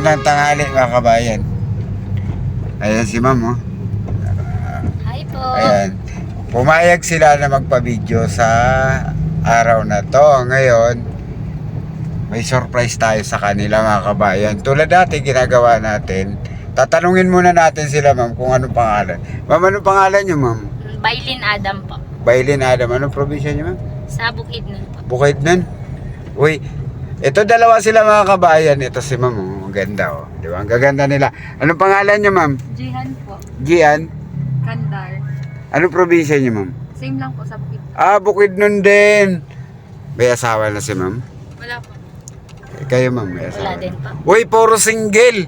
Magandang tanghali mga kabayan. Ayan si ma'am oh. Hi po. Ayan. Pumayag sila na magpa-video sa araw na to. Ngayon, may surprise tayo sa kanila mga kabayan. Tulad dati ginagawa natin. Tatanungin muna natin sila ma'am kung anong pangalan. Ma'am, anong pangalan niyo ma'am? Bailin Adam po. Bailin Adam. Anong probinsya niyo ma'am? Sa Bukidnon po. Bukid nun. Uy, ito dalawa sila mga kabayan. Ito si ma'am. Oh. Ang ganda oh. Di ba? Ang gaganda nila. Anong pangalan niyo ma'am? Jihan po. Gian? Kandar. Anong probinsya niyo ma'am? Same lang po sa Bukid. Ah, bukid nun din. May asawa na si ma'am? Wala po. Eh, Kayo ma'am, may Wala asawa. din po. Uy, puro single.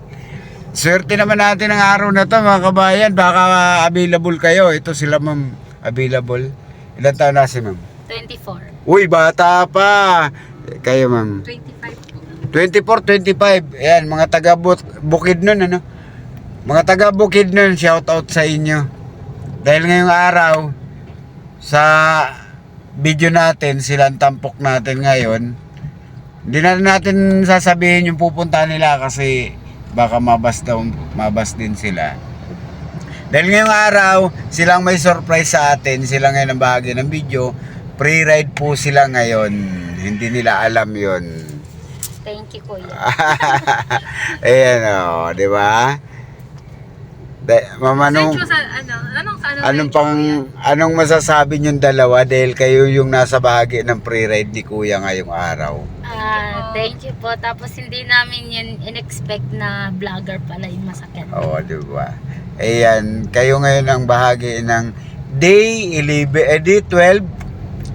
Swerte naman natin ang araw na to mga kabayan. Baka available kayo. Ito sila ma'am, available. Ilan taon na si ma'am? 24. Uy, bata pa. Kayo ma'am? 25 po. 24, 25. Ayan, mga taga Bu- Bukid nun, ano? Mga taga Bukid nun, shout out sa inyo. Dahil ngayong araw, sa video natin, silang tampok natin ngayon, hindi na natin sasabihin yung pupunta nila kasi baka mabas daw, mabas din sila. Dahil ngayong araw, silang may surprise sa atin, sila ngayon ang bahagi ng video, pre-ride po sila ngayon. Hindi nila alam yon. Thank you, kuya. Ayan o, di ba? Da- Mama, anong, Search mo sa ano? Anong ano? anong pang, anong masasabi niyong dalawa dahil kayo yung nasa bahagi ng pre-ride ni Kuya ngayong araw? Ah, thank you po. Tapos hindi namin yun in-expect na vlogger pala yung masakyan. Oo, di ba? Ayan, kayo ngayon ang bahagi ng day 11, eh, day 12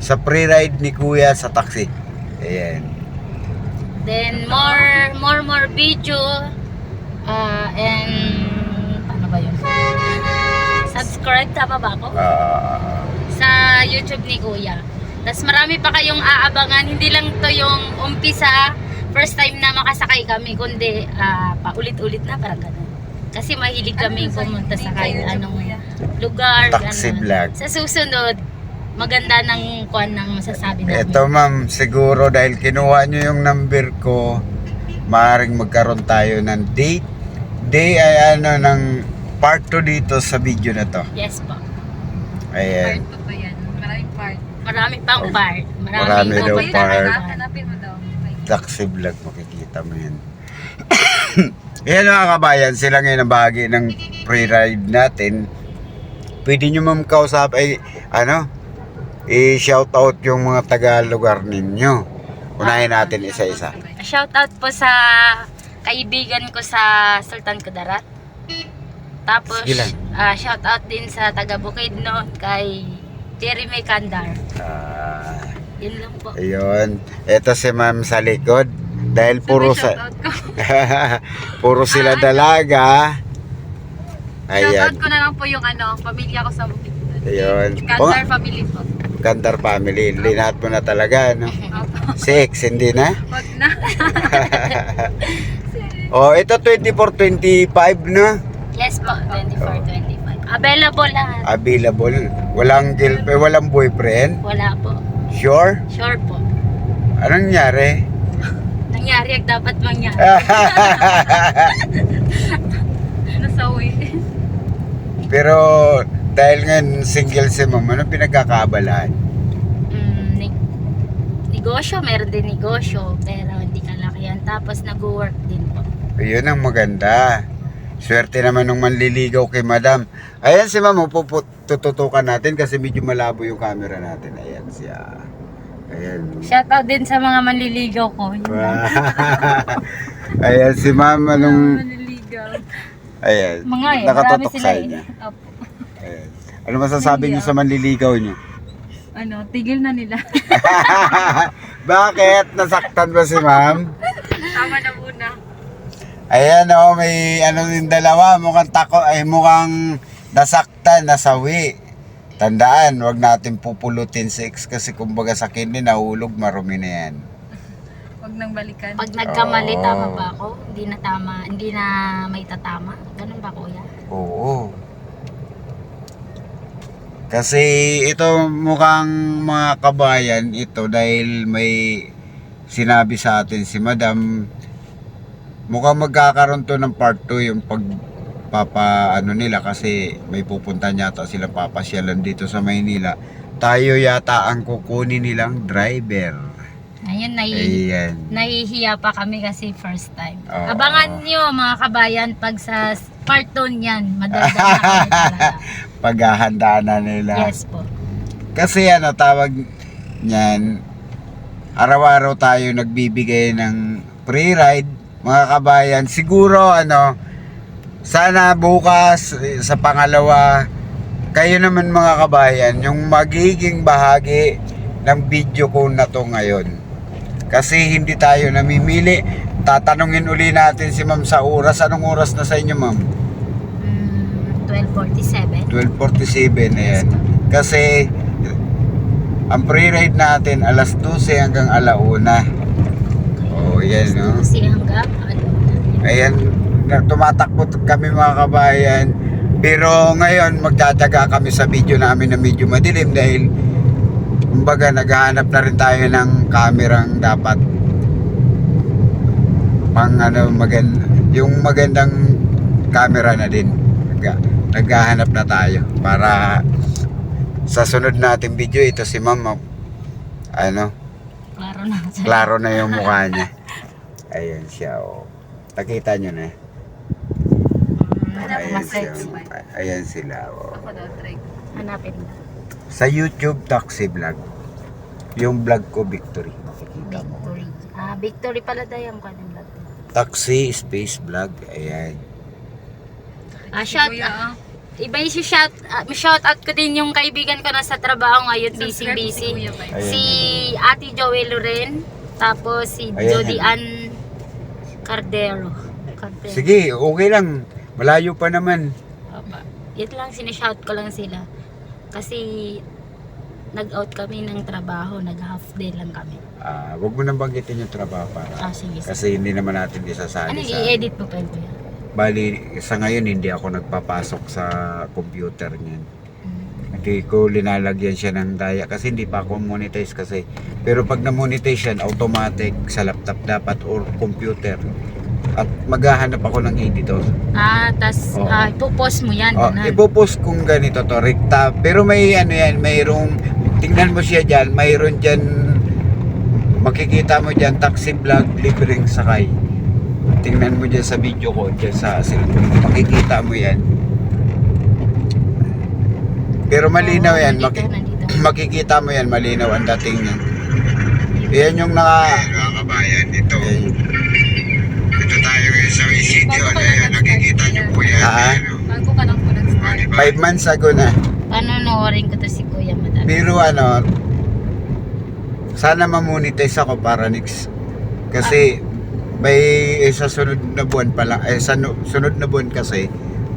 sa pre-ride ni Kuya sa taxi. Ayan. Then more more more video ah and paano ba yun? Subscribe tama ba ako? Ah, Sa YouTube ni Kuya. Tapos marami pa kayong aabangan. Hindi lang to yung umpisa, first time na makasakay kami, kundi ah, paulit-ulit na parang ganun. Kasi mahilig kami pumunta sa kahit anong lugar. Taxi ganun. vlog. Sa susunod, maganda ng kuan ng masasabi namin. Ito ma'am, siguro dahil kinuha nyo yung number ko, maaaring magkaroon tayo ng date. Day ay ano ng part 2 dito sa video na to. Yes po. Part Ayan. 2 pa yan. Maraming part. Marami pang part. Marami, Marami pang daw part. Hanapin mo daw. Taxi vlog, makikita mo yan. Ayan mga kabayan, sila ngayon ang bahagi ng pre-ride natin. Pwede nyo ma'am kausap, ay ano, i-shout out yung mga taga-lugar ninyo. Unahin natin isa-isa. Shout out po sa kaibigan ko sa Sultan Kudarat. Tapos, Sige lang. ah, shout out din sa taga Bukidnon kay Jeremy Kandar. Ah, Yun lang po. ayun. Ito si ma'am sa likod. Dahil puro sa Shoutout ko. puro sila Ah, ano? dalaga. Ayan. Shoutout ko na lang po yung ano, pamilya ko sa Bukid. Ayun. Kandar family po. Kantar family. Linat mo na talaga, no? Six, hindi na? Wag na. Oh, ito 24-25 na. Yes po, 24-25. Available lahat. Available. Walang girlfriend, walang boyfriend. Wala po. Sure? Sure po. Anong nangyari? Nangyari ang dapat mangyari. Nasawi. Pero dahil ngayon single si ma'am, ano pinagkakaabalahan? Mm, neg- negosyo, meron din negosyo, pero hindi kalakihan. Tapos nag-work din po. Ayun ang maganda. Swerte naman nung manliligaw kay madam. Ayan si ma'am, tututukan natin kasi medyo malabo yung camera natin. Ayan siya. Ayan. Shout out din sa mga manliligaw ko. Yun lang. Ayan si ma'am, anong... Maniligaw. Ayan. Mga eh, marami Nakatutok sila sa eh. inyo. Opo. Ano masasabi niyo sa manliligaw niyo? Ano, tigil na nila. Bakit? Nasaktan ba si ma'am? Tama na muna. Ayan oh, may ano din dalawa, mukhang tako, ay mukhang nasaktan, nasawi. Tandaan, wag natin pupulutin si ex kasi kumbaga sa kindi nahulog, marumi na yan. Wag nang balikan. Pag nagkamali, Oo. tama ba ako? Hindi na tama, hindi na may tatama. Ganun ba, kuya? Oo. Kasi ito mukhang mga kabayan ito dahil may sinabi sa atin si Madam mukhang magkakaroon to ng part 2 yung pag papa ano nila kasi may pupunta yata silang papasyalan dito sa Maynila. Tayo yata ang kukunin nilang driver. Ayun, nahi, Ayan. nahihiya pa kami kasi first time. Oo. Abangan nyo mga kabayan pag sa part 2 niyan. Madaldal na kami talaga. Paghahandaan na nila. Yes po. Kasi ano tawag niyan, araw-araw tayo nagbibigay ng free ride, mga kabayan. Siguro ano, sana bukas eh, sa pangalawa, kayo naman mga kabayan, yung magiging bahagi ng video ko na to ngayon. Kasi hindi tayo namimili. Tatanungin uli natin si ma'am sa oras. Anong oras na sa inyo ma'am? Mm, 12.47. 12.47 na yan. Kasi ang pre-ride natin alas 12 hanggang alauna. Oh, yan no. Kasi hanggang ano. Ayan, na- tumatakbo kami mga kabayan. Pero ngayon magtataga kami sa video namin na medyo madilim dahil kumbaga naghahanap na rin tayo ng kamerang dapat pang ano maganda yung magandang camera na din naghahanap na tayo para sa sunod nating video ito si ma'am ano Klaro na. klaro na yung mukha niya ayan siya oh. nakita nyo na ayan, siya. ayan sila oh. Hanapin mo. sa YouTube taxi vlog yung vlog ko victory makikita mo Victory. Ah, Victory pala daw yung kanin vlog. taxi space vlog ayan Ah, shout Kuya, ah. Iba yung shout, uh, shout out ko din yung kaibigan ko na sa trabaho ngayon, busy Subscribe busy. si Kuya Bay. Ayan. Si Ate Joey Loren, tapos si Ayan, Jody. Ann Cardero. Cardero. sige okay lang malayo pa naman Opa. Yun lang, sinishout ko lang sila. Kasi nag-out kami ng trabaho, nag-half day lang kami. Ah, wag mo nang banggitin yung trabaho para Ah, sige. sige. kasi hindi naman natin isasali Ano, sa i-edit mo pa yun, kuya? Bali sa ngayon hindi ako nagpapasok sa computer niyan Mm. hindi ko linalagyan siya ng daya kasi hindi pa ako monetize kasi pero pag na-monetize yan automatic sa laptop dapat or computer at maghahanap ako ng editor Ah, tas Oo. ah, ipopost mo yan. oh, ganun. ipopost kung ganito to rekta pero may ano yan mayroong tingnan mo siya dyan mayroon dyan makikita mo dyan taxi vlog libreng sakay tingnan mo dyan sa video ko dyan sa cellphone ko. Makikita mo yan. Pero malinaw yan. maki- makikita mo yan. Malinaw ang dating yan yan yung naka mga kabayan ito. Ito tayo ngayon sa Bago ka lang nag-start, kuya. ha? Bago ka lang po nag-start. 5 months ago na. Panonoorin ko to si Kuya madami. Pero ano, sana mamonetize ako para next. Kasi may eh, sa sunod na buwan pa lang, eh, sa sunod na buwan kasi,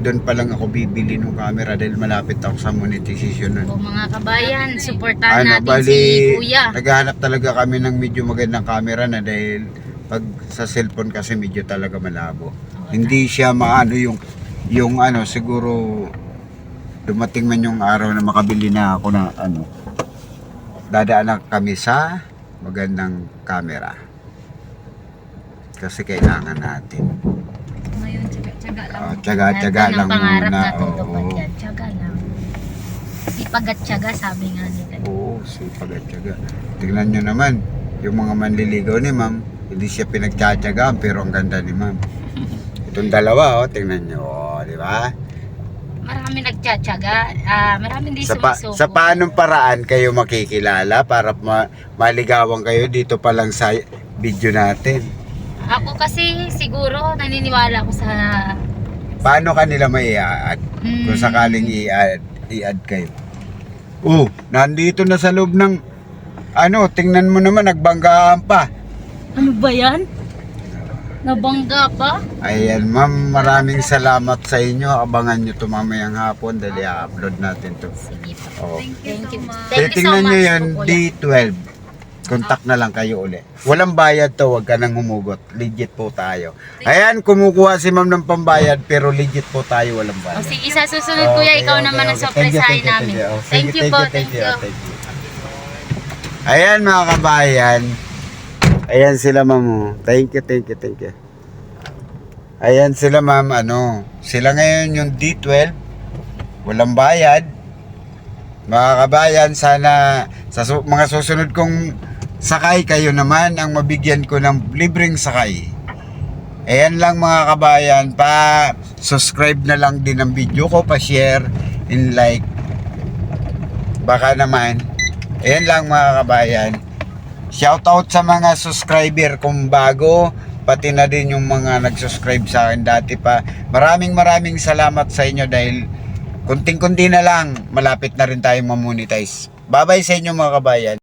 doon pa lang ako bibili ng camera dahil malapit ako sa monetization nun. O mga kabayan, supportahan Ano, natin bali, si Kuya. naghahanap talaga kami ng medyo magandang camera na dahil pag sa cellphone kasi medyo talaga malabo. Oo, Hindi siya maano yung yung ano siguro dumating man yung araw na makabili na ako na ano dadaan na kami sa magandang camera kasi kailangan natin Ngayon, tsaga-tsaga lang. uh, tsaga-tsaga Lahat lang ng pangarap muna natutupad oo, yan. Tsaga lang. Sipag at sabi nga nila. oo sipag at tsaga tingnan nyo naman yung mga manliligaw ni ma'am hindi siya pinagtsatsagaan pero ang ganda ni ma'am itong dalawa oh tingnan nyo oh, di ba Marami nagtsatsaga. Ah, marami hindi sa, pa, sumusuko. sa paanong paraan kayo makikilala para ma, maligawan kayo dito pa lang sa video natin? Ako kasi siguro naniniwala ako sa... Paano kanila may i-add? Mm, Kung sakaling i-add, i-add kayo. Oh, nandito na sa loob ng ano, tingnan mo naman, nagbanggaan pa. Ano ba yan? Nabangga pa? Ayan, ma'am, maraming salamat sa inyo. Abangan nyo to mamayang hapon dahil i-upload natin to. Sige. Oh. Thank you Thank so you. much. Thank you so Titingnan nyo much yan, po, kuya. D12. Contact na lang kayo uli. Walang bayad to, wag ka nang humugot. Legit po tayo. Ayan, kumukuha si ma'am ng pambayad, pero legit po tayo, walang O bayad. sige, sa susunod kuya, Okay, ikaw okay, naman ang okay. Thank you, namin. thank you, thank you. Thank you po, thank you. thank you. Ayan mga kabayan. Ayan sila ma'am. oh. Thank you, thank you, thank you. Ayan sila ma'am, ano, sila ngayon yung D12, walang bayad. Mga kabayan, sana sa su- mga susunod kong sakay, kayo naman ang mabigyan ko ng libreng sakay. Ayan lang mga kabayan, pa subscribe na lang din ang video ko, pa share and like. Baka naman. Ayan lang mga kabayan. Shoutout sa mga subscriber kong bago, pati na din yung mga nag-subscribe sa akin dati pa. Maraming maraming salamat sa inyo dahil kunting-kunti na lang, malapit na rin tayong mamonetize. Bye-bye sa inyo mga kabayan.